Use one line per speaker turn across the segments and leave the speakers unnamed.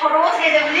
ছোট বউ
সে যেগুলি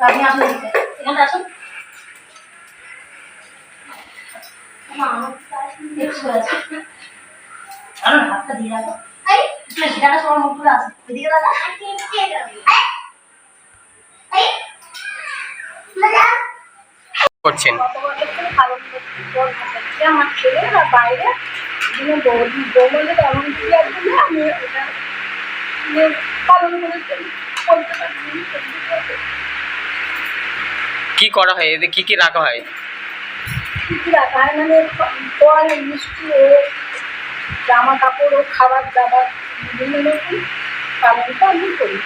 আপনি আসুন। এখানটা আসুন হাতটা দিয়ে রাখো। সেটা সবার মুখ করে এদিকে দাদা।
করছেন।
আমার ছেলেরা বাইরে বৌমাদের এমন কি আমি ওটা পালন বলতে পারছি
কি করা হয়? এতে কি কি রাখা হয়?
রাখা হয়? মানে ফল মিষ্টি ও জামা কাপড় ও খাবার দাবার বিভিন্ন রকম পালনটা আমি করি।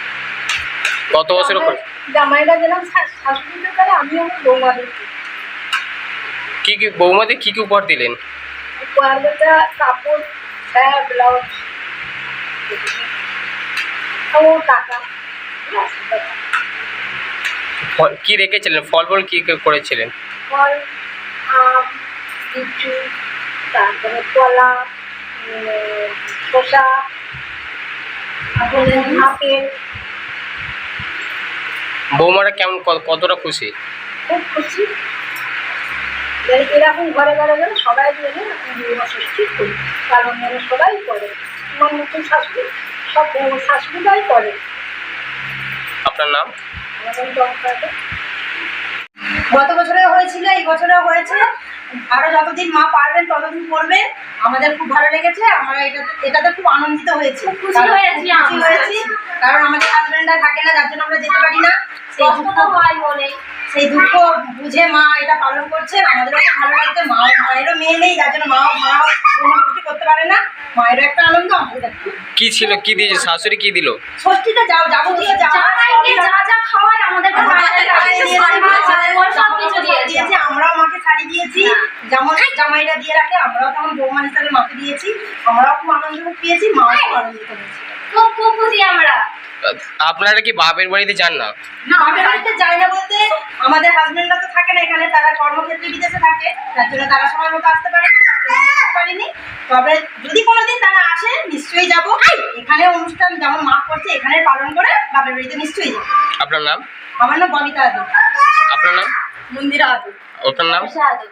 কত বছর করে
জামাইরা শাশুড়িদের আমি আমার বৌমাদের
কি কি বৌমাদের কি কি উপহার দিলেন?
কাপড় ব্লাউজ ও টাকা।
কি রেখেছিলেন? ফল ফল কি কি করেছিলেন?
ফল আম লিচু তারপরে কলা শসা আপেল।
বৌমারা কেমন কতটা খুশি?
খুব খুশি। এরকম ঘরে ঘরে গেলে সবাই মিলে বিবাহ ষষ্ঠী করি। কারণ মানে সবাই করে। আমার নতুন শাশুড়ি সব শাশুড়িরাই করে।
আপনার নাম?
আমাদের
গত বছরেও হয়েছিল এই বছরেও হয়েছে। আরও যতদিন মা পারবেন ততদিন করবেন আমাদের খুব ভালো লেগেছে। আমরা এটাতে এটাতে খুব আনন্দিত হয়েছি।
খুশি হয়েছি
খুশি হয়েছি। কারণ আমাদের হাজবেন্ডরা থাকে না যার জন্য আমরা যেতে পারি না। সেই দুঃখ
তো হয় বলে।
সেই দুঃখ বুঝে মা এটা পালন করছে। আমাদেরও খুব ভালো লাগছে। মা মায়েরও মেয়ে নেই যার জন্য মা মা কোনো কিছু করতে পারে না। মায়েরও একটা আনন্দ আমাদের
কি ছিল? কি দিয়েছে? শাশুড়ি কি দিল?
ষষ্ঠীতে যাও যাবতীয় যা
যা যা খাওয়ায় আমাদেরকে
আমাদের
বাড়িতে
শাড়ি
শাড়ি
দিয়েছে,
দিয়েছে, সব কিছু দিয়েছে
দিয়েছে আমরাও মাকে শাড়ি দিয়েছি যেমন জামাইরা দিয়ে রাখে আমরাও তেমন বৌমা হিসাবে মাকে দিয়েছি আমরাও খুব আনন্দ পেয়েছি মাও খুব আনন্দিত হয়েছে
খুব খুব খুশি আমরা।
আপনারা কি বাপের বাড়িতে যান না?
বাড়িতে যায় না বলতে আমাদের হাজবেন্ডরা তো থাকে না এখানে তারা কর্মক্ষেত্রে বিদেশে থাকে তার জন্য তারা সময় মতো আসতে পারে না পারিনি। তবে যদি কোনোদিন তারা আসে নিশ্চয়ই যাব। এখানে অনুষ্ঠান যেমন মা করছে এখানে পালন করে বাপের বাড়িতে নিশ্চয়ই যাব।
আপনার নাম?
আমার নাম ববিতা আদু
আপনার নাম?
মন্দিরা আদু
আপনার নাম?
সাধু